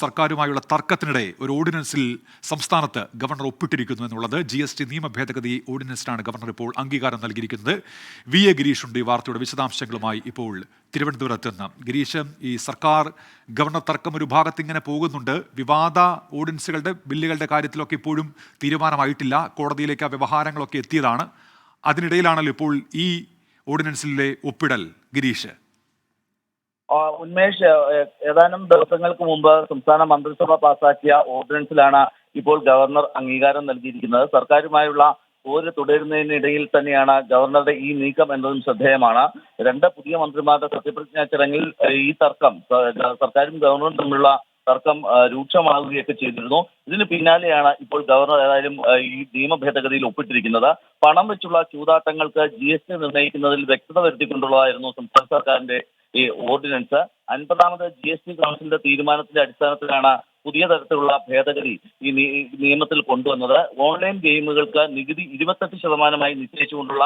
സർക്കാരുമായുള്ള തർക്കത്തിനിടെ ഒരു ഓർഡിനൻസിൽ സംസ്ഥാനത്ത് ഗവർണർ ഒപ്പിട്ടിരിക്കുന്നു എന്നുള്ളത് ജി എസ് ടി നിയമ ഭേദഗതി ഓർഡിനൻസിനാണ് ഗവർണർ ഇപ്പോൾ അംഗീകാരം നൽകിയിരിക്കുന്നത്. വി എ ഗിരീഷ് ഉണ്ട് ഈ വാർത്തയുടെ വിശദാംശങ്ങളുമായി ഇപ്പോൾ തിരുവനന്തപുരത്ത് നിന്ന്. ഗിരീഷ് ഈ സർക്കാർ ഗവർണർ തർക്കം ഒരു ഭാഗത്ത് ഇങ്ങനെ പോകുന്നുണ്ട്. വിവാദ ഓർഡിനൻസുകളുടെ ബില്ലുകളുടെ കാര്യത്തിലൊക്കെ ഇപ്പോഴും തീരുമാനമായിട്ടില്ല. കോടതിയിലേക്ക് ആ വ്യവഹാരങ്ങളൊക്കെ എത്തിയതാണ്. അതിനിടയിലാണല്ലോ ഇപ്പോൾ ഈ ഓർഡിനൻസിലെ ഒപ്പിടൽ. ഗിരീഷ്. ഉന്മേഷ് ഏതാനും ദിവസങ്ങൾക്ക് മുമ്പ് സംസ്ഥാന മന്ത്രിസഭ പാസാക്കിയ ഓർഡിനൻസിലാണ് ഇപ്പോൾ ഗവർണർ അംഗീകാരം നൽകിയിരിക്കുന്നത്. സർക്കാരുമായുള്ള പോര് തുടരുന്നതിനിടയിൽ തന്നെയാണ് ഗവർണറുടെ ഈ നീക്കം എന്നതും ശ്രദ്ധേയമാണ്. രണ്ട് പുതിയ മന്ത്രിമാരുടെ സത്യപ്രതിജ്ഞാ ചടങ്ങിൽ ഈ തർക്കം സർക്കാരും ഗവർണറും തമ്മിലുള്ള തർക്കം രൂക്ഷമാകുകയൊക്കെ ചെയ്തിരുന്നു. ഇതിന് പിന്നാലെയാണ് ഇപ്പോൾ ഗവർണർ ഏതായാലും ഈ നിയമ ഭേദഗതിയിൽ ഒപ്പിട്ടിരിക്കുന്നത്. പണം വെച്ചുള്ള ചൂതാട്ടങ്ങൾക്ക് ജി എസ് ടി നിർണയിക്കുന്നതിൽ വ്യക്തത വരുത്തിക്കൊണ്ടുള്ളതായിരുന്നു സംസ്ഥാന സർക്കാരിന്റെ ഈ ഓർഡിനൻസ് അൻപതാമത് ജി എസ് ടി കൗൺസിലിന്റെ തീരുമാനത്തിന്റെ അടിസ്ഥാനത്തിലാണ് പുതിയ തരത്തിലുള്ള ഭേദഗതി ഈ നിയമത്തിൽ കൊണ്ടുവന്നത്. ഓൺലൈൻ ഗെയിമുകൾക്ക് നികുതി ഇരുപത്തെട്ട് ശതമാനമായി നിശ്ചയിച്ചുകൊണ്ടുള്ള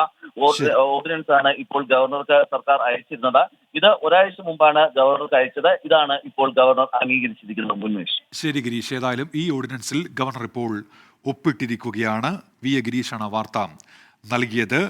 ഓർഡിനൻസ് ആണ് ഇപ്പോൾ ഗവർണർക്ക് സർക്കാർ അയച്ചിരുന്നത്. ഇത് ഒരാഴ്ച മുമ്പാണ് ഗവർണർക്ക് അയച്ചത്. ഇതാണ് ഇപ്പോൾ ഗവർണർ അംഗീകരിച്ചിരിക്കുന്നത്. ഉന്മേഷ് ശരി ഗിരീഷ്. ഏതായാലും ഈ ഓർഡിനൻസിൽ ഗവർണർ ഇപ്പോൾ ഒപ്പിട്ടിരിക്കുകയാണ്. വി എ ഗിരീഷാണ് വാർത്ത നൽകിയത്.